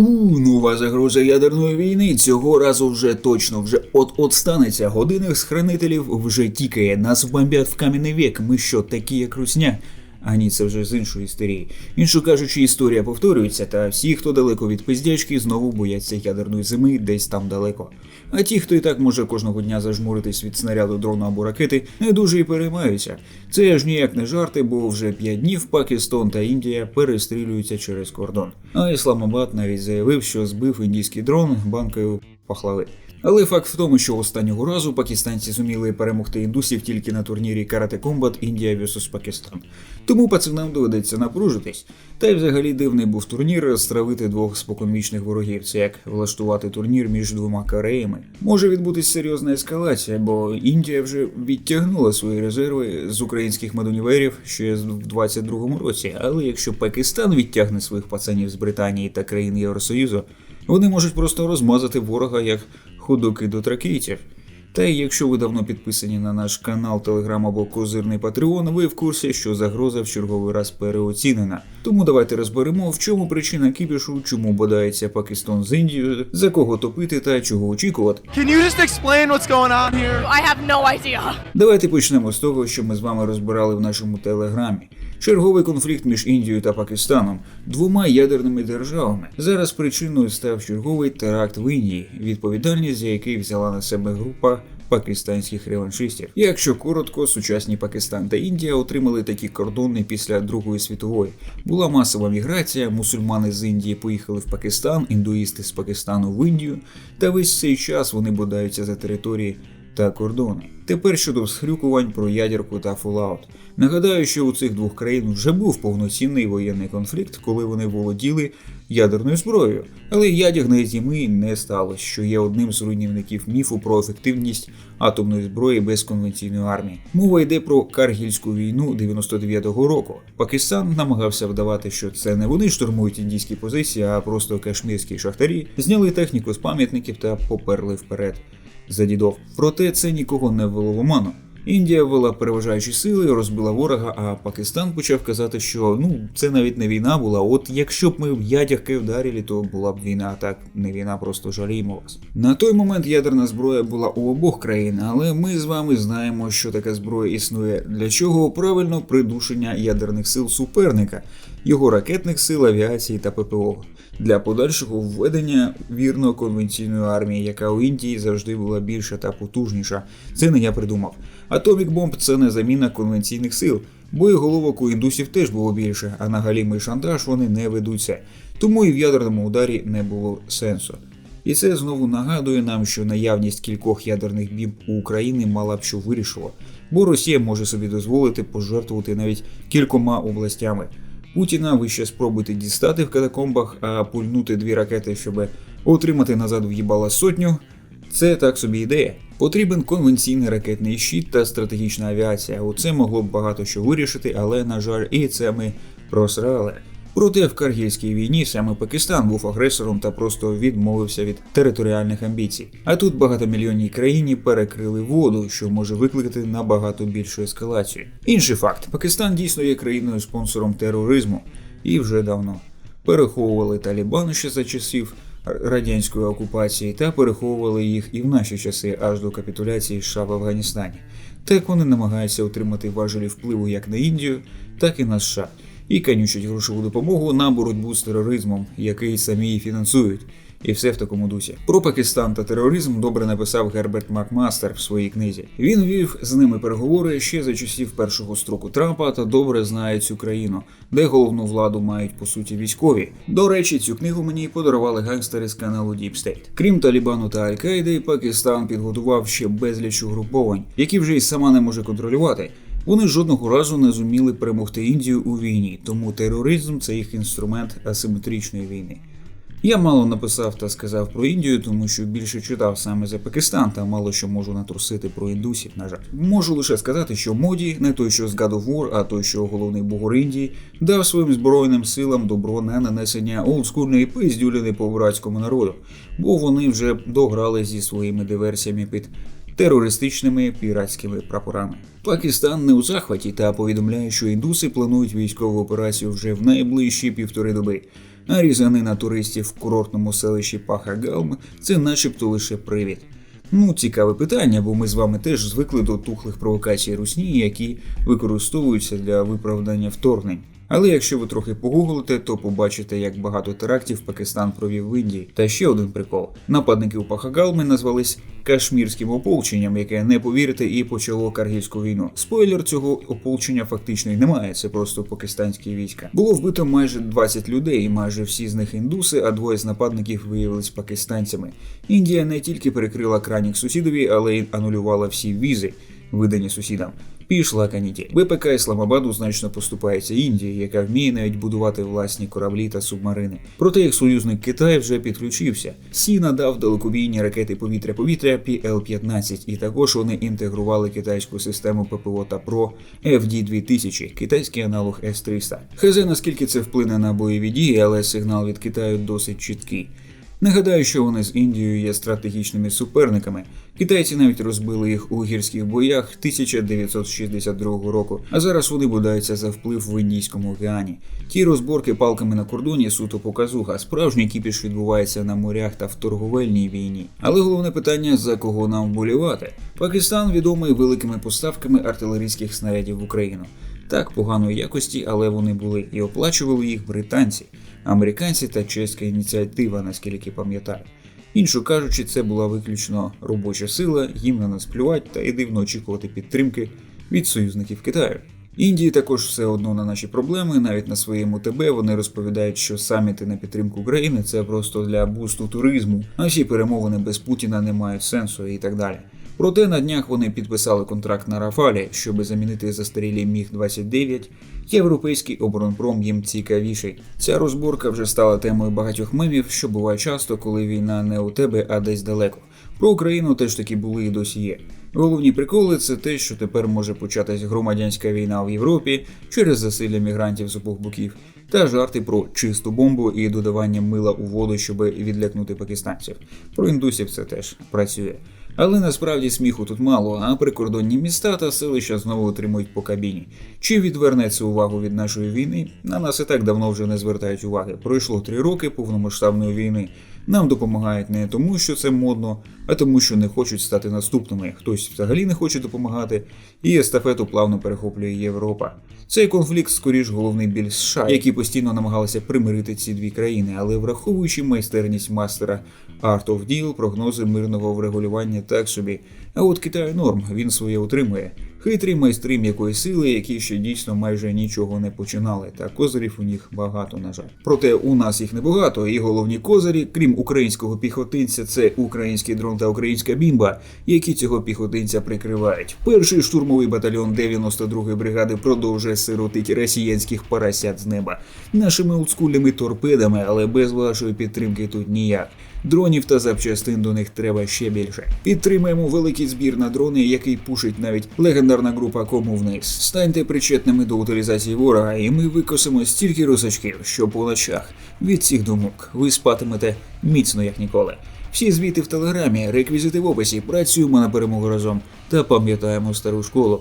У, нова загроза ядерної війни цього разу вже точно, вже от-от станеться. Годинних з хранителів вже тікає. Нас бомбять в кам'яний вік. Ми що, такі як русня? А ні, це вже з іншої історії. Іншу кажучи, історія повторюється, та всі, хто далеко від пиздячки, знову бояться ядерної зими десь там далеко. А ті, хто і так може кожного дня зажмуритись від снаряду дрона або ракети, не дуже і переймаються. Це ж ніяк не жарти, бо вже п'ять днів Пакистан та Індія перестрілюються через кордон. А Ісламабад навіть заявив, що збив індійський дрон банкою пахлави. Але факт в тому, що останнього разу пакистанці зуміли перемогти індусів тільки на турнірі Karate Combat Індія vs Пакистан. Тому пацанам доведеться напружитись. Та й взагалі дивний був турнір стравити двох споконвічних ворогів. Це як влаштувати турнір між двома Кореями. Може відбутись серйозна ескалація, бо Індія вже відтягнула свої резерви з українських медуніверів ще в 22-му році. Але якщо Пакистан відтягне своїх пацанів з Британії та країн Євросоюзу, вони можуть просто розмазати ворога як ходоки до тракейтів. Та й якщо ви давно підписані на наш канал, телеграм або козирний Патреон, ви в курсі, що загроза в черговий раз переоцінена. Тому давайте розберемо, в чому причина кіпішу, чому бодається Пакистан з Індією, за кого топити та чого очікувати. Can you just explain what's going on here? I have no idea. Давайте почнемо з того, що ми з вами розбирали в нашому телеграмі. Черговий конфлікт між Індією та Пакистаном, двома ядерними державами. Зараз причиною став черговий теракт в Індії, відповідальність за який взяла на себе група пакистанських реваншистів. Якщо коротко, сучасні Пакистан та Індія отримали такі кордони після Другої світової. Була масова міграція, мусульмани з Індії поїхали в Пакистан, індуїсти з Пакистану в Індію, та весь цей час вони бодаються за території та кордони. Тепер щодо всхрюкувань про ядерку та фолаут. Нагадаю, що у цих двох країн вже був повноцінний воєнний конфлікт, коли вони володіли ядерною зброєю. Але ядерної зими не сталося, що є одним з руйнівників міфу про ефективність атомної зброї без конвенційної армії. Мова йде про Каргільську війну 99-го року. Пакистан намагався вдавати, що це не вони штурмують індійські позиції, а просто кашмірські шахтарі, зняли техніку з пам'ятників та поперли вперед за дідов. Проте це нікого не ввело в оману. Індія ввела переважаючі сили, розбила ворога, а Пакистан почав казати, що ну це навіть не війна була. От якщо б ми в ядерки вдарили, то була б війна. А так не війна, просто жаліємо вас. На той момент ядерна зброя була у обох країн, але ми з вами знаємо, що така зброя існує. Для чого правильно придушення ядерних сил суперника, його ракетних сил, авіації та ППО для подальшого введення вірно конвенційної армії, яка у Індії завжди була більша та потужніша. Це не я придумав. Атомік бомб це не заміна конвенційних сил. Боєголовок у індусів теж було більше, а на галімий шантаж вони не ведуться. Тому і в ядерному ударі не було сенсу. І це знову нагадує нам, що наявність кількох ядерних бімб у Україні мала б що вирішила, бо Росія може собі дозволити пожертвувати навіть кількома областями. Путіна ви ще спробуйте дістати в катакомбах, а пульнути дві ракети, щоб отримати назад в'їбала сотню. Це так собі ідея. Потрібен конвенційний ракетний щит та стратегічна авіація. Оце могло б багато що вирішити, але на жаль, і це ми просрали. Проте в Каргільській війні саме Пакистан був агресором та просто відмовився від територіальних амбіцій. А тут багатомільйонній країні перекрили воду, що може викликати набагато більшу ескалацію. Інший факт: Пакистан дійсно є країною спонсором тероризму і вже давно переховували Талібан ще за часів радянської окупації та переховували їх і в наші часи аж до капітуляції США в Афганістані. Так вони намагаються отримати важелі впливу як на Індію, так і на США і канючать грошову допомогу на боротьбу з тероризмом, який самі фінансують. І все в такому дусі. Про Пакистан та тероризм добре написав Герберт Макмастер в своїй книзі. Він вів з ними переговори ще за часів першого строку Трампа та добре знає цю країну, де головну владу мають по суті військові. До речі, цю книгу мені подарували гангстери з каналу Deep State. Крім Талібану та Аль-Каїди, Пакистан підготував ще безліч угруповань, які вже й сама не може контролювати. Вони жодного разу не зуміли перемогти Індію у війні, тому тероризм це їх інструмент асиметричної війни. Я мало написав та сказав про Індію, тому що більше читав саме за Пакистан та мало що можу натрусити про індусів, на жаль. Можу лише сказати, що моді, не той, що з God а той, що головний богор Індії, дав своїм збройним силам добро на нанесення олдскульної пиздюліни по братському народу, бо вони вже дограли зі своїми диверсіями під терористичними піратськими прапорами. Пакистан не у захваті та повідомляє, що індуси планують військову операцію вже в найближчі півтори доби. а різанина туристів в курортному селищі Пахагалм це начебто лише привід. Ну, цікаве питання, бо ми з вами теж звикли до тухлих провокацій русні, які використовуються для виправдання вторгнень. Але якщо ви трохи погуглите, то побачите, як багато терактів Пакистан провів в Індії. Та ще один прикол: нападники у Пахагалми назвались Кашмірським ополченням, яке не повірите і почало Каргільську війну. Спойлер цього ополчення фактично й немає, це просто пакистанські війська. Було вбито майже 20 людей, майже всі з них індуси, а двоє з нападників виявились пакистанцями. Індія не тільки перекрила кранік сусідові, але й анулювала всі візи, видані сусідам. Пішла каніті. ВПК Ісламабаду значно поступається Індії, яка вміє навіть будувати власні кораблі та субмарини. Проте як союзник Китай вже підключився. Сі надав далекобійні ракети повітря-повітря PL-15, і також вони інтегрували китайську систему ППО та ПРО FD-2000, китайський аналог С-300. Хз наскільки це вплине на бойові дії, але сигнал від Китаю досить чіткий. Нагадаю, що вони з Індією є стратегічними суперниками. Китайці навіть розбили їх у гірських боях 1962 року, а зараз вони бодаються за вплив в Індійському океані. Ті розборки палками на кордоні суто показуха. Справжній кіпіш відбувається на морях та в торговельній війні. Але головне питання за кого нам вболівати. Пакистан відомий великими поставками артилерійських снарядів в Україну. Так, поганої якості, але вони були і оплачували їх британці, американці та чеська ініціатива, наскільки пам'ятаю. Іншу кажучи, це була виключно робоча сила, їм на нас плювать та й дивно очікувати підтримки від союзників Китаю. Індії також все одно на наші проблеми, навіть на своєму ТБ вони розповідають, що саміти на підтримку України це просто для бусту туризму, а всі перемовини без Путіна не мають сенсу і так далі. Проте на днях вони підписали контракт на Рафалі, щоб замінити застарілі Міг 29 Європейський оборонпром їм цікавіший. Ця розборка вже стала темою багатьох мемів, що буває часто, коли війна не у тебе, а десь далеко. Про Україну теж таки були і досі є. Головні приколи це те, що тепер може початись громадянська війна в Європі через засилля мігрантів з обох боків, та жарти про чисту бомбу і додавання мила у воду, щоб відлякнути пакистанців. Про індусів це теж працює. Але насправді сміху тут мало, а прикордонні міста та селища знову отримують по кабіні. Чи відвернеться увагу від нашої війни? На нас і так давно вже не звертають уваги. Пройшло три роки повномасштабної війни. Нам допомагають не тому, що це модно, а тому, що не хочуть стати наступними. Хтось взагалі не хоче допомагати, і естафету плавно перехоплює Європа. Цей конфлікт скоріш головний біль США, які постійно намагалися примирити ці дві країни, але враховуючи майстерність мастера Art of Deal, прогнози мирного врегулювання так собі. А от Китаю норм, він своє утримує. Хитрі майстри м'якої сили, які ще дійсно майже нічого не починали, та козирів у них багато, на жаль. Проте у нас їх небагато, і головні козирі, крім українського піхотинця, це український дрон та українська бімба, які цього піхотинця прикривають. Перший штурмовий батальйон 92-ї бригади продовжує сиротить росіянських поросят з неба нашими олдскульними торпедами, але без вашої підтримки тут ніяк. Дронів та запчастин до них треба ще більше. Підтримаємо великий збір на дрони, який пушить навіть легендарна група Кому вниз. Станьте причетними до утилізації ворога, і ми викосимо стільки русачків, що по ночах від цих думок ви спатимете міцно як ніколи. Всі звіти в телеграмі, реквізити в описі. Працюємо на перемогу разом та пам'ятаємо стару школу.